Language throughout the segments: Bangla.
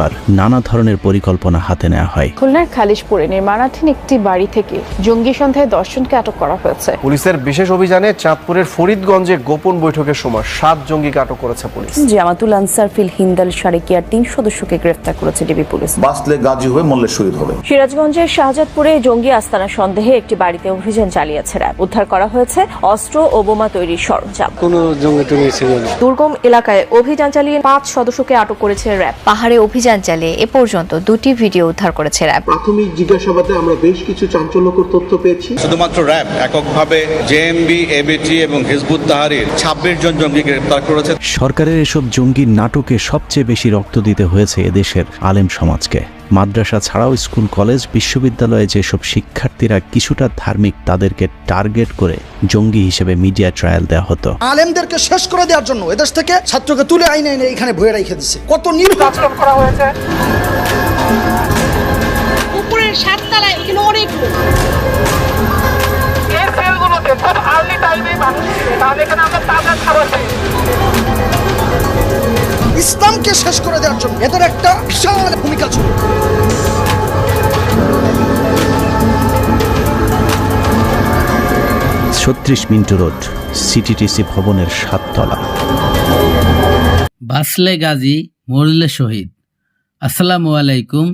করবার নানা ধরনের পরিকল্পনা হাতে নেওয়া হয়। খুলনার খালিশপুরে নির্মাণাধীন একটি বাড়ি থেকে জঙ্গি সন্ধ্যায় দশজনকে আটক করা হয়েছে। পুলিশের বিশেষ অভিযানে চাঁদপুরের ফরিদগঞ্জে গোপন বৈঠকের সময় সাত জঙ্গিকে আটক করেছে পুলিশ। জামাতুল আনসার ফিল হিন্দাল সারেকিয়ার তিন সদস্যকে গ্রেফতার করেছে ডিবি পুলিশ। বাঁচলে গাজী হয়ে মরলে শহীদ হবে। সিরাজগঞ্জের শাহজাদপুরে জঙ্গি আস্তানা সন্দেহে একটি বাড়িতে অভিযান চালিয়েছে র্যাব। উদ্ধার করা হয়েছে অস্ত্র ও বোমা তৈরির সরঞ্জাম। কোনো জঙ্গি টঙ্গি ছিল না। দুর্গম এলাকায় অভিযান চালিয়ে পাঁচ সদস্যকে আটক করেছে র্যাব। পাহাড়ে অভিযান চালিয়ে এ পর্যন্ত দুটি ভিডিও উদ্ধার করেছে র্যাব। প্রাথমিক জিজ্ঞাসাবাদে আমরা বেশ কিছু চাঞ্চল্যকর তথ্য পেয়েছি। শুধুমাত্র র্যাব এককভাবে জেএমবি এবিটি এবং হিজবুত তাহারির ছাব্বিশ জন জঙ্গি গ্রেপ্তার করেছে। সরকারের এসব জঙ্গি নাটকে সবচেয়ে বেশি রক্ত দিতে হয়েছে এদেশের আলেম সমাজকে। মাদ্রাসা ছাড়াও স্কুল কলেজ বিশ্ববিদ্যালয়ে যেসব শিক্ষার্থীরা কিছুটা ধার্মিক তাদেরকে টার্গেট করে জঙ্গি হিসেবে মিডিয়া ট্রায়াল দেওয়া হতো। আলেমদেরকে শেষ করে দেওয়ার জন্য এদেশ থেকে ছাত্রকে তুলে আইনে এনে এখানে ভয়ে রেখে দিচ্ছে কত নির্ভর উপরের সাততলায় এখানে অনেক লোক। ইসলামকে শেষ করে দেওয়ার জন্য এদের একটা বিশাল ভূমিকা ছিল। ছত্রিশ মিন্টু রোড সিটিটিসি ভবনের সাততলা। বাসলে গাজী, মরলে শহীদ। আসসালামু আলাইকুম।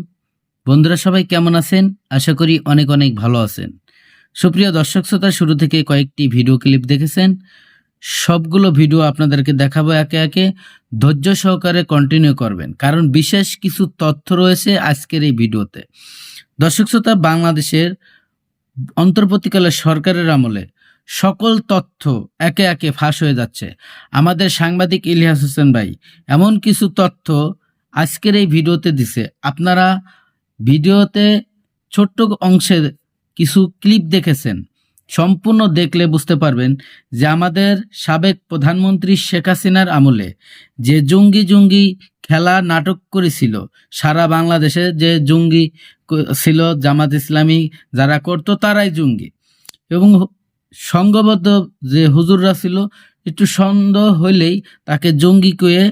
বন্ধুরা সবাই কেমন আছেন? আশা করি অনেক অনেক ভালো আছেন। সুপ্রিয় দর্শক শ্রোতা, শুরু থেকে কয়েকটি ভিডিও ক্লিপ দেখেছেন। সবগুলো ভিডিও আপনাদেরকে দেখাবো একে একে। ধৈর্য সহকারে কন্টিনিউ করবেন। কারণ বিশেষ কিছু তথ্য রয়েছে আজকের এই ভিডিওতে। দর্শক শ্রোতা, বাংলাদেশের অন্তর্বর্তীকালে সরকারের আমলে সকল তথ্য একে একে ফাঁস হয়ে যাচ্ছে। আমাদের সাংবাদিক ইলিয়াস হোসেন ভাই, এমন কিছু তথ্য আজকের এই ভিডিওতে দিছে। আপনারা ভিডিওতে ছোট্ট অংশের কিছু ক্লিপ দেখেছেন। সম্পূর্ণ দেখলে বুঝতে পারবেন যে আমাদের সাবেক প্রধানমন্ত্রী শেখ হাসিনার আমলে যে জঙ্গি জঙ্গি খেলা নাটক করেছিল, সারা বাংলাদেশে যে জঙ্গি ছিল জামাত ইসলামী যারা করতো তারাই জঙ্গি। এবং সংঘবদ্ধ যে হুজুররা ছিল, একটু সন্দেহ হইলেই তাকে জঙ্গি কয়ে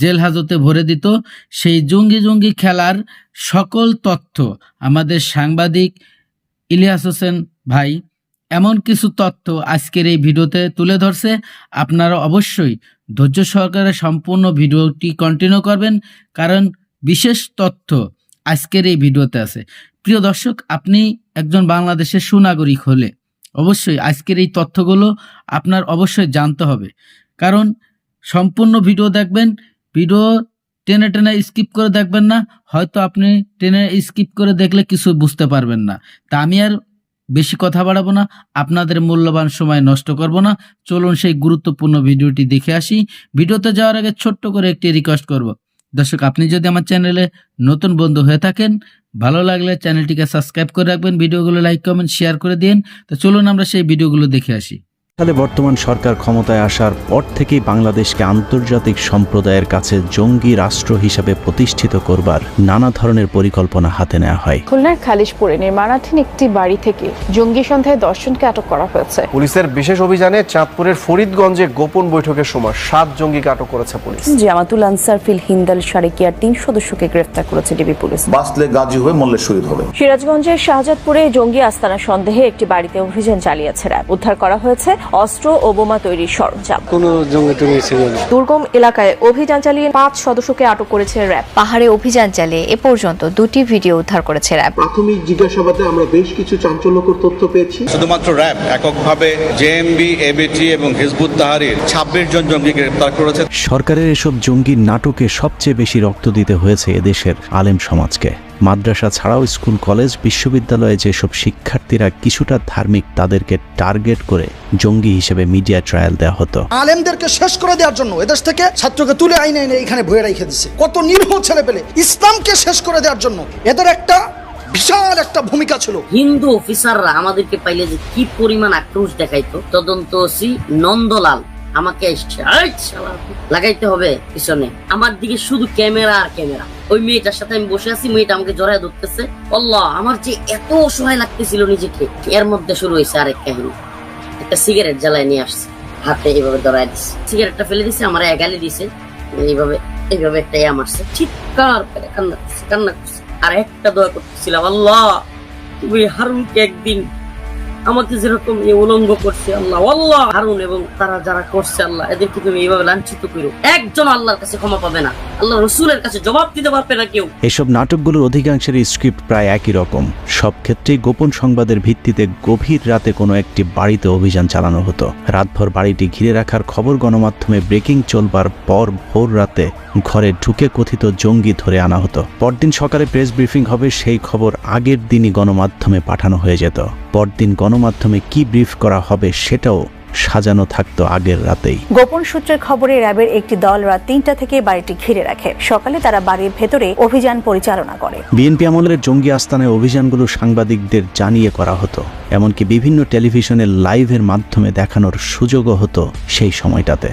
জেল হাজতে ভরে দিত। সেই জঙ্গি জঙ্গি খেলার সকল তথ্য আমাদের সাংবাদিক ইলিয়াস হোসেন ভাই এমন কিছু তথ্য আজকের এই ভিডিওতে তুলে ধরছে। আপনারা অবশ্যই ধৈর্য সহকারে সম্পূর্ণ ভিডিওটি কন্টিনিউ করবেন, কারণ বিশেষ তথ্য আজকের এই ভিডিওতে আছে। প্রিয় দর্শক, আপনি একজন বাংলাদেশের সুনাগরিক হলে অবশ্যই আজকের এই তথ্যগুলো আপনার অবশ্যই জানতে হবে। কারণ সম্পূর্ণ ভিডিও দেখবেন, ভিডিও টেনে টেনে স্কিপ করে দেখবেন না, হয়তো আপনি টেনে স্কিপ করে দেখলে কিছু বুঝতে পারবেন না। তা আমি আর বেশি কথা বাড়াবো না, আপনাদের মূল্যবান সময় নষ্ট করব না। চলুন সেই গুরুত্বপূর্ণ ভিডিওটি দেখে আসি। ভিডিওতে যাওয়ার আগে ছোট্ট করে একটি রিকোয়েস্ট করব। দর্শক, আপনি যদি আমার চ্যানেলে নতুন বন্ধু হয়ে থাকেন ভালো লাগলে চ্যানেলটিকে সাবস্ক্রাইব করে রাখবেন, ভিডিওগুলো লাইক কমেন্ট শেয়ার করে দিন। তো চলুন আমরা সেই ভিডিওগুলো দেখে আসি। সালে বর্তমান সরকার ক্ষমতায় আসার পর থেকেই বাংলাদেশকে আন্তর্জাতিক সম্প্রদায়ের কাছে জঙ্গি রাষ্ট্র হিসাবে প্রতিষ্ঠিত করবার নানা ধরনের পরিকল্পনা হাতে নেওয়া হয়। খুলনার খালিশপুরে নির্মাণাধীন একটি বাড়ি থেকে জঙ্গি সন্ধ্যায় দশজনকে আটক করা হয়েছে। পুলিশের বিশেষ অভিযানে চাঁদপুরের ফরিদগঞ্জে গোপন বৈঠকের সময় সাত জঙ্গিকে আটক করেছে পুলিশ। জামাতুল আনসার ফিল হিন্দাল সারেকিয়ার তিন সদস্যকে গ্রেফতার করেছে ডিবি পুলিশ। বাঁচলে গাজী হয়ে মরলে শহীদ হবে। সিরাজগঞ্জের শাহজাদপুরে জঙ্গি আস্তানা সন্দেহে একটি বাড়িতে অভিযান চালিয়েছে র্যাব। উদ্ধার করা হয়েছে অস্ত্র ও বোমা তৈরির সরঞ্জাম। কোনো দুর্গম এলাকায় অভিযান চালিয়ে পাঁচ সদস্যকে আটক করেছে র্যাব। পাহাড়ে অভিযান চালিয়ে এ পর্যন্ত দুটি ভিডিও উদ্ধার করেছে র্যাব। প্রাথমিক জিজ্ঞাসাবাদে আমরা বেশ কিছু চাঞ্চল্যকর তথ্য পেয়েছি। শুধুমাত্র র্যাব এককভাবে জেএমবি এবিটি এবং হিজবুত তাহারির ছাব্বিশ জন জঙ্গি গ্রেপ্তার করেছে। সরকারের এসব জঙ্গি নাটকে সবচেয়ে বেশি রক্ত দিতে হয়েছে এদেশের আলেম সমাজকে। মাদ্রাসা ছাড়াও স্কুল কলেজ বিশ্ববিদ্যালয়ে যেসব শিক্ষার্থীরা কিছুটা ধার্মিক তাদেরকে টার্গেট করে জঙ্গি হিসেবে মিডিয়া ট্রায়াল দেওয়া হতো। আলেমদেরকে শেষ করে দেওয়ার জন্য এদেশ থেকে ছাত্রকে তুলে আইনে এনে এখানে ভয়ে রেখে দিচ্ছে কত নির্ভর ছেলে পেলে ইসলামকে শেষ করে দেওয়ার জন্য এদের একটা বিশাল একটা ভূমিকা ছিল। হিন্দু অফিসাররা আমাদেরকে পাইলে যে কি পরিমাণ আক্রোশ দেখাইতো তদন্ত সি নন্দলাল আমাকে লাগাইতে হবে পিছনে। আমার দিকে শুধু ক্যামেরা আর ক্যামেরা। ওই মেয়েটার সাথে আমি বসে আছি, মেয়েটা আমাকে জড়ায় ধরতেছে। আল্লাহ, আমার যে এত অসহায় লাগতেছিল নিজেকে, এর মধ্যে শুরু হয়েছে আরেক কাহিনী। একটা সিগারেট জ্বালায় নিয়ে আসছে, হাতে এইভাবে ধরায় দিচ্ছে সিগারেটটা ফেলে দিছে, আমার এগালে দিছে। এইভাবে এইভাবে একটা ইয়া মারছে। চিৎকার করে কান্না কান্না আর একটা দোয়া করতেছিলাম, আল্লাহ, তুমি হারুনকে একদিন আমাকে যেরকম উলঙ্গ করছে আল্লাহ আল্লাহ হারুন এবং তারা যারা করছে আল্লাহ, এদেরকে তুমি এইভাবে লাঞ্ছিত করো। একজন আল্লাহর কাছে ক্ষমা পাবে না। আল্লাহ রসুলের কাছে জবাব দিতে পারবে না কেউ। এসব নাটকগুলোর অধিকাংশের স্ক্রিপ্ট প্রায় একই রকম। সব ক্ষেত্রেই গোপন সংবাদের ভিত্তিতে গভীর রাতে কোনো একটি বাড়িতে অভিযান চালানো হতো। রাতভর বাড়িটি ঘিরে রাখার খবর গণমাধ্যমে ব্রেকিং চলবার পর ভোর রাতে ঘরে ঢুকে কথিত জঙ্গি ধরে আনা হতো। পরদিন সকালে প্রেস ব্রিফিং হবে সেই খবর আগের দিনই গণমাধ্যমে পাঠানো হয়ে যেত। পরদিন গণমাধ্যমে কি ব্রিফ করা হবে সেটাও সাজানো থাকতো আগের রাতেই। গোপন সূত্রের খবরে র্যাবের একটি দল রাত তিনটা থেকে বাড়িটি ঘিরে রাখে। সকালে তারা বাড়ির ভেতরে অভিযান পরিচালনা করে। বিএনপি আমলের জঙ্গি আস্তানায় অভিযানগুলো সাংবাদিকদের জানিয়ে করা হতো। এমনকি বিভিন্ন টেলিভিশনের লাইভের মাধ্যমে দেখানোর সুযোগও হতো সেই সময়টাতে।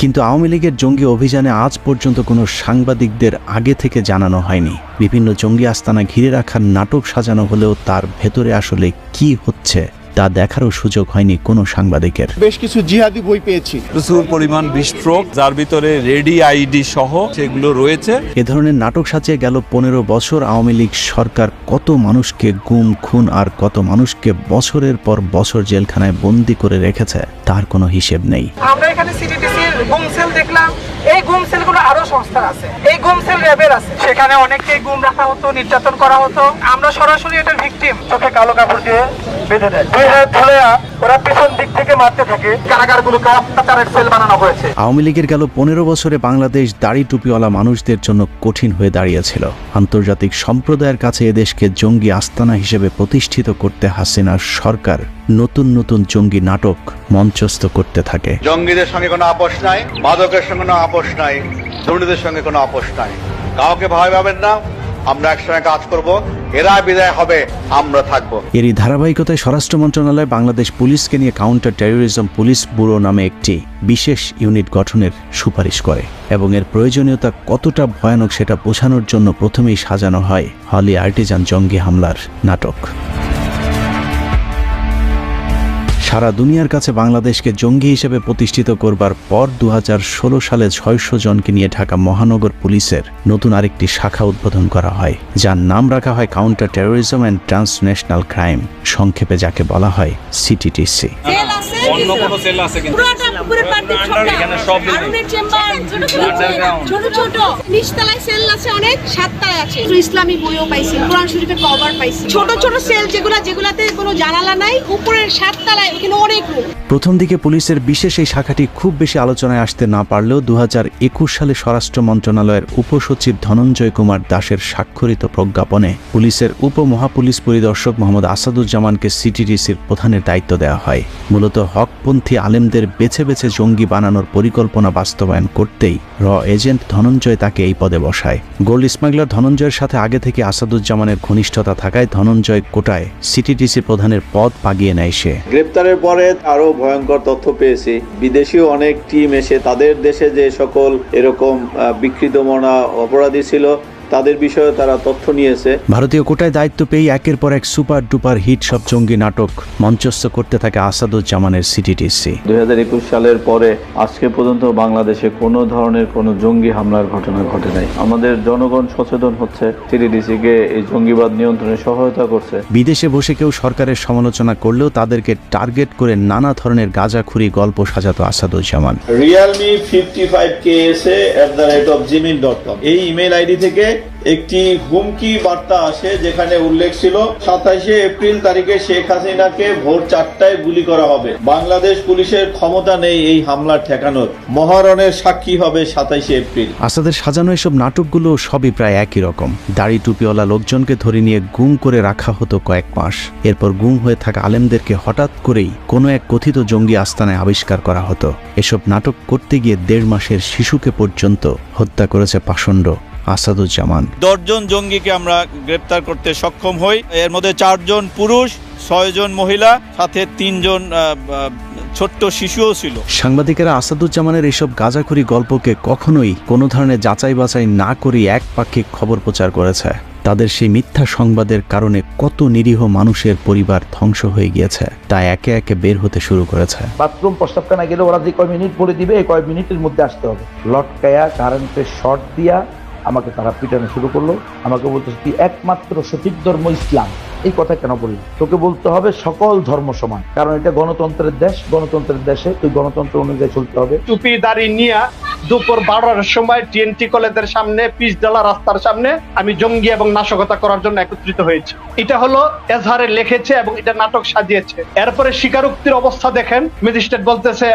কিন্তু আওয়ামী লীগের জঙ্গি অভিযানে আজ পর্যন্ত কোনো সাংবাদিকদের আগে থেকে জানানো হয়নি। বিভিন্ন জঙ্গি আস্তানা ঘিরে রাখার নাটক সাজানো হলেও তার ভেতরে আসলে কি হচ্ছে তা দেখারও সুযোগ হয়নি কোনো সাংবাদিকের। বেশ কিছু জিহাদি বই পেয়েছি। প্রচুর পরিমাণ বিস্ফোরক যার ভিতরে রেডি আইডি সহ সেগুলো রয়েছে। এ ধরনের নাটক সাজিয়ে গেল পনেরো বছর আওয়ামী লীগ সরকার। কত মানুষকে গুম খুন আর কত মানুষকে বছরের পর বছর জেলখানায় বন্দি করে রেখেছে। তার কোনো হিসেব নেই। আমরা এখানে সিটিডিসির গুম সেল দেখলাম। এই গুম সেলগুলো আরও সংস্থার আছে। এই গুম সেল র্যাবের আছে। সেখানে অনেককে গুম রাখা হতো, নির্যাতন করা হতো। আমরা সরাসরি এটার ভিকটিম চোখে কালো কাপড় দিয়ে বেঁধে দেয়। দুই হাত ধরে ওরা পেছন দিক থেকে মারতে থাকে। কারাগারগুলোকে অত্যাচারের সেল বানানো হয়েছে। আওয়ামী লীগের গেল পনেরো বছরে বাংলাদেশ দাড়ি টুপিওয়ালা মানুষদের জন্য কঠিন হয়ে দাঁড়িয়েছিল। আন্তর্জাতিক সম্প্রদায়ের কাছে এদেশকে জঙ্গি আস্তানা হিসেবে প্রতিষ্ঠিত করতে হাসিনার সরকার নতুন নতুন জঙ্গি নাটক মঞ্চস্থ করতে থাকে। জঙ্গিদের সঙ্গে কোনো আপোষ নাই মাদকের সঙ্গে কোনো আপোষ নাই দুর্নীতির সঙ্গে কোনো আপোষ নাই। কাউকে ভয় পাবেন না আমরা একসঙ্গে কাজ করব। এরা বিদায় হবে, আমরা থাকব। এরই ধারাবাহিকতায় স্বরাষ্ট্র মন্ত্রণালয়, বাংলাদেশ পুলিশকে নিয়ে কাউন্টার টেরোরিজম পুলিশ ব্যুরো নামে একটি বিশেষ ইউনিট গঠনের সুপারিশ করে এবং এর প্রয়োজনীয়তা কতটা ভয়ানক সেটা বোঝানোর জন্য প্রথমেই সাজানো হয় হলি আর্টিজান জঙ্গি হামলার নাটক। সারা দুনিয়ার কাছে বাংলাদেশকে জঙ্গি হিসেবে প্রতিষ্ঠিত করবার পর দু হাজার ষোলো সালে ছয়শো জনকে নিয়ে ঢাকা মহানগর পুলিশের নতুন আরেকটি শাখা উদ্বোধন করা হয় যার নাম রাখা হয় counter terrorism and transnational crime সংক্ষেপে যাকে বলা হয় সিটিটিসি ছোট। ছোট নিচতলায় সেল আছে অনেক সাতটায় আছে। ইসলামী বইও পাইছি কোরআন শরীফের কভার পাইছি। ছোট ছোট সেল যেগুলা যেগুলাতে কোনো জানালা নাই উপরের সাততলায় ওখানে অনেক প্রথম দিকে পুলিশের বিশেষ এই শাখাটি খুব বেশি আলোচনায় আসতে না পারলেও দু হাজার একুশ সালে স্বরাষ্ট্র মন্ত্রণালয়ের উপসচিব ধনঞ্জয় কুমার দাসের স্বাক্ষরিত প্রজ্ঞাপনে পুলিশের উপমহাপুলিশ পরিদর্শক মোহাম্মদ আসাদুজ্জামানকে সিটিডিসির প্রধানের দায়িত্ব দেওয়া হয়। মূলত হকপন্থী আলেমদের বেছে বেছে জঙ্গি বানানোর পরিকল্পনা বাস্তবায়ন করতেই র এজেন্ট ধনঞ্জয় তাকে এই পদে বসায়। গোল্ড স্মাগলার ধনঞ্জয়ের সাথে আগে থেকে আসাদুজ্জামানের ঘনিষ্ঠতা থাকায় ধনঞ্জয় কোটায় সিটিডিসি প্রধানের পদ পাগিয়ে নেয় সে। গ্রেপ্তারের পরে আরও ভয়ঙ্কর তথ্য পেয়েছি। বিদেশিও অনেক টিম এসে তাদের দেশে যে সকল এরকম আহ, বিকৃত মনা অপরাধী ছিল তাদের বিষয়ে তারা তথ্য নিয়েছে। ভারতীয় কোটায় দায়িত্ব পেয়ে একের পর এক সুপার ডুপার হিট সব জঙ্গি নাটক মঞ্চস্থ করতে থাকে আসাদুজ্জামানের সিটিডিসি। দুই সালের পরে আজকে পর্যন্ত বাংলাদেশে কোনো ধরনের কোনো জঙ্গি হামলার ঘটনা ঘটে নাই। আমাদের জনগণ সচেতন হচ্ছে সিডিডিসি কে এই জঙ্গিবাদ নিয়ন্ত্রণে সহায়তা করছে। বিদেশে বসে কেউ সরকারের সমালোচনা করলেও তাদেরকে টার্গেট করে নানা ধরনের গাঁজাখুরি গল্প সাজাতো Asaduzzaman. Realme fifty five K S at the rate of Gmail dot com এই ইমেল আইডি থেকে একটি হুমকি বার্তা আসে যেখানে উল্লেখ ছিল সাতাশে এপ্রিল তারিখে শেখ হাসিনাকে ভোর চারটায় গুলি করা হবে। বাংলাদেশ পুলিশের ক্ষমতা নেই এই হামলা ঠেকানোর। মহারণের সাক্ষী হবে সাতাইশে এপ্রিল। আসাদের সাজানো এসব নাটকগুলো সবই প্রায় একই রকম। দাড়ি টুপিওয়ালা লোকজনকে ধরে নিয়ে গুম করে রাখা হতো কয়েক মাস। এরপর গুম হয়ে থাকা আলেমদেরকে হঠাৎ করেই কোনো এক কথিত জঙ্গি আস্তানায় আবিষ্কার করা হতো। এসব নাটক করতে গিয়ে দেড় মাসের শিশুকে পর্যন্ত হত্যা করেছে পাষণ্ড। আসাদুজ্জামান। দশজন জঙ্গিকে আমরা গ্রেপ্তার করতে সক্ষম হই। এর মধ্যে চারজন পুরুষ ছয়জন মহিলা সাথে তিনজন ছোট্ট শিশুও ছিল। সাংবাদিকেরা আসাদুজ্জামানের এসব গাঁজাখুরি গল্পকে কখনোই কোনো ধরনের যাচাই বাছাই না করে এক পাক্ষিক খবর প্রচার করেছে। তাদের সেই মিথ্যা সংবাদের কারণে কত নিরীহ মানুষের পরিবার ধ্বংস হয়ে গিয়েছে তা একে একে বের হতে শুরু করেছে। বাথরুম প্রস্তাবখানা গেলে ওরা যে কয় মিনিট বলে দিবে এই কয় মিনিটের মধ্যে আসতে হবে। লটকায়া কারেন্টের শর্ট দিয়া আমাকে তারা পিটানো শুরু করল। আমাকে বলতেছে, তুই একমাত্র সঠিক ধর্ম ইসলাম। এই কথা কেন বললি? তোকে বলতে হবে সকল ধর্ম সমান। কারণ এটা গণতন্ত্রের দেশ, গণতন্ত্রের দেশে তুই গণতন্ত্র অনুযায়ী চলতে হবে। টুপি, দাড়ি নিয়ে দুপুর বারোটার সময় টিএনটি কলেজের সামনে পিচডালা রাস্তার সামনে আমি জঙ্গি এবং নাশকতা করার জন্য একত্রিত হয়েছি। এটা হলো এজহারে লিখেছে এবং এটা নাটক সাজিয়েছে। এরপরে স্বীকারোক্তির অবস্থা দেখেন, ম্যাজিস্ট্রেট বলতেছে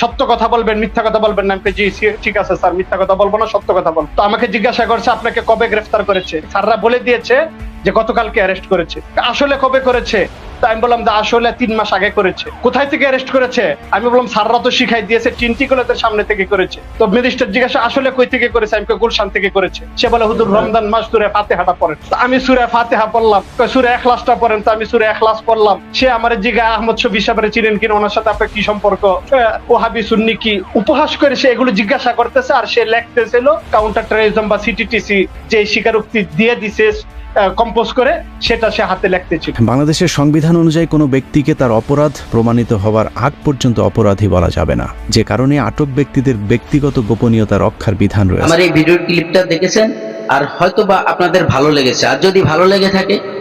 সত্য কথা বলবেন, মিথ্যা কথা বলবেন না। আমি জি ঠিক আছে স্যার, মিথ্যা কথা বলব না, সত্য কথা বলব। তো আমাকে জিজ্ঞাসা করছে, আপনাকে কবে গ্রেফতার করেছে? স্যাররা বলে দিয়েছে যে গতকালকে অ্যারেস্ট করেছে। আসলে কবে করেছে? তা আমি বললাম যে আসলে তিন মাস আগে করেছে। কোথায় থেকে অ্যারেস্ট করেছে? আমি বললাম স্যাররা তো শিখাই দিয়েছে টিনটি কলেজের সামনে থেকে করেছে। তো ম্যাজিস্ট্রেট জিজ্ঞাসা আসলে কই থেকে করেছে? আমি গুলশান থেকে করেছে? সে বলে হুজুর রমজান মাস সুরে ফাতেহাটা পড়েন। আমি সুরে ফাতেহা পড়লাম। সুরে এখলাসটা পড়েন? তো আমি সুরে এখলাস পড়লাম। সে আমার জিগা আহমদ শফি সাহেবের চিনেন কিনা? ওনার সাথে আপনার কি সম্পর্ক? ও হাবি সুন্নি কি? উপহাস করে সে এগুলো জিজ্ঞাসা করতেছে আর সে লেখতেছিল কাউন্টার টেরোরিজম বা সিটিটিসি যে স্বীকারোক্তি দিয়ে দিছে কম্পোজ করে সেটা সে হাতে লিখতেছিল বাংলাদেশের সংবিধান অনুযায়ী কোনো ব্যক্তিকে তার অপরাধ প্রমাণিত হওয়ার আগ পর্যন্ত অপরাধী বলা যাবে না। যে কারণে আটক ব্যক্তিদের ব্যক্তিগত গোপনীয়তা রক্ষার বিধান রয়েছে। আমার এই ভিডিও ক্লিপটা দেখেছেন আর হয়তো বা আপনাদের ভালো লেগেছে। আর যদি ভালো লেগে থাকে